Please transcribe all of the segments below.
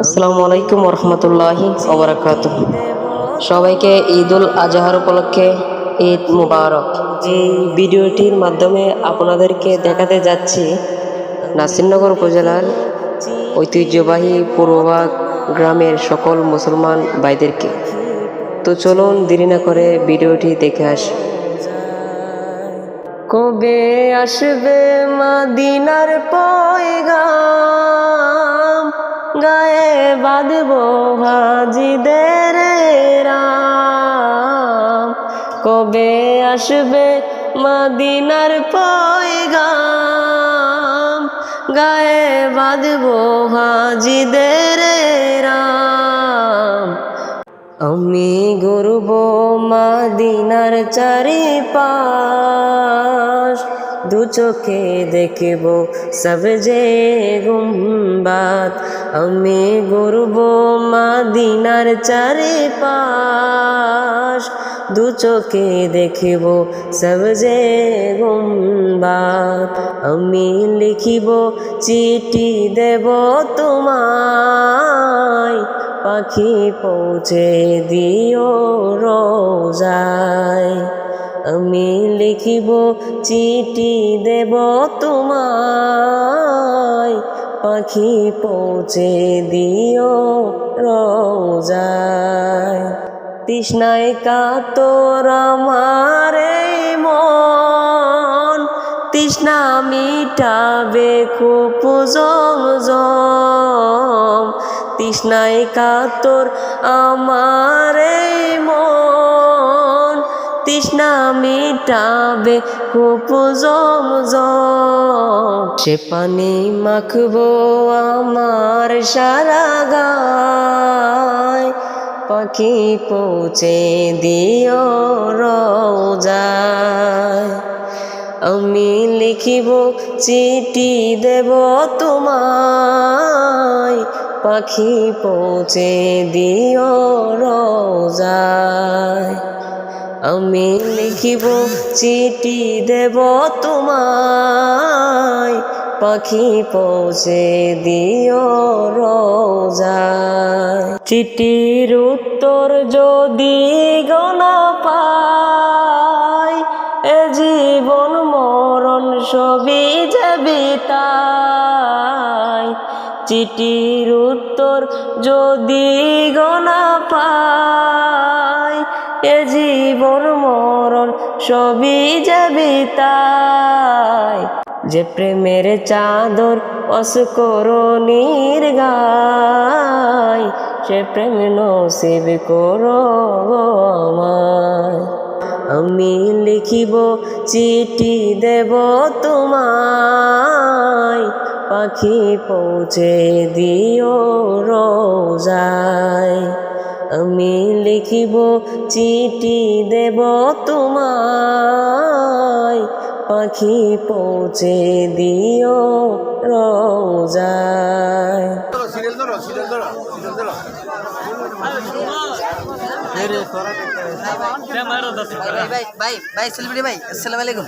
আসসালামু আলাইকুম রহমতুল্লাহি ওবরাকাত সবাইকে ঈদ উল আজহার উপলক্ষে ঈদ মুবারক। যে ভিডিওটির মাধ্যমে আপনাদেরকে দেখাতে যাচ্ছি নাসিরনগর উপজেলার ঐতিহ্যবাহী পূর্ববাগ গ্রামের সকল মুসলমান ভাইদেরকে। তো চলুন দেরি না করে ভিডিওটি দেখে আসি। কবে আসবে মাদিনার পয়গাম? গায়ে বাঁধব হাজিদের রাম। কবে আসবে মাদিনার পয়গাম? গায়ে বাঁধব হাজিদের রাম। আমি গর্ব মাদিনার চারিপাশ। দু চোখে দেখব সব যে গুম্বাত আমি গর্ব মাদিনার চারিপাশ। দু চোখে দেখব সব যে গুম্বাত আমি লিখিব চিঠি দেব তোমায়। পাখি পৌঁছে দিও আমি লিখিব চিঠি দেব তোমায়। পাখি পৌঁছে দিও রোজায়। তৃষ্ণায় কাতর আমার মন। তৃষ্ণা মিটাবে খুব জমজম। তৃষ্ণায় কাতর আমার তৃষ্ণা মিটাবে খুব জমজম সে পানি মাখবো আমার সারা গায়। পাখি পৌঁছে দিও রোজায়। আমি লিখিব, চিঠি দেব তোমায়। পাখি পৌঁছে দিও রোজায়। আমি লিখিব, চিঠি দেব তোমায়। পাখি পৌঁছে দিও রোজায়। চিঠির উত্তর যদি গনা পাই, এ জীবন মরণ সবই যাবি তাই চিঠির উত্তর যদি গনা পাই এ জীবন মরণ সবই যাবি তাই। যে প্রেমের চাদর অসকরণীর গায় সে প্রেম নসিব করো আমায়। আমি লিখিব, চিঠি দেব তোমায়, পাখি পৌঁছে দিও রোজায়। আমি লিখিব চিঠি দেব তোমায়। পাখি পৌঁছে দিও রোজায়। ভাই ভাই ভাই সেলিব্রিটি ভাই আসসালামু আলাইকুম।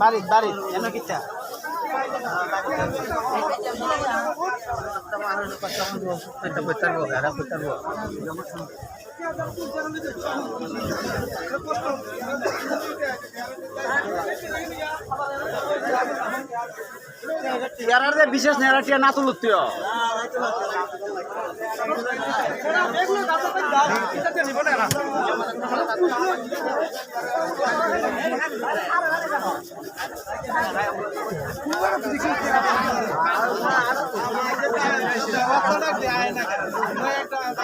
বাড়ি বাড়ি এনে কিচ্ছা ইয়ারার বিশেষ নেরাটিয়া না তুলুত্তিও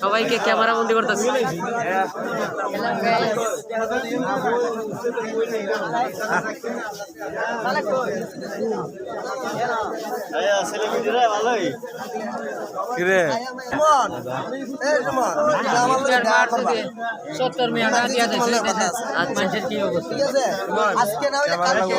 সবাইকে ক্যামেরা বন্দি করতেছি সত্তর মিনিট মানুষের কি অবস্থা আজকে না হইলে কালকে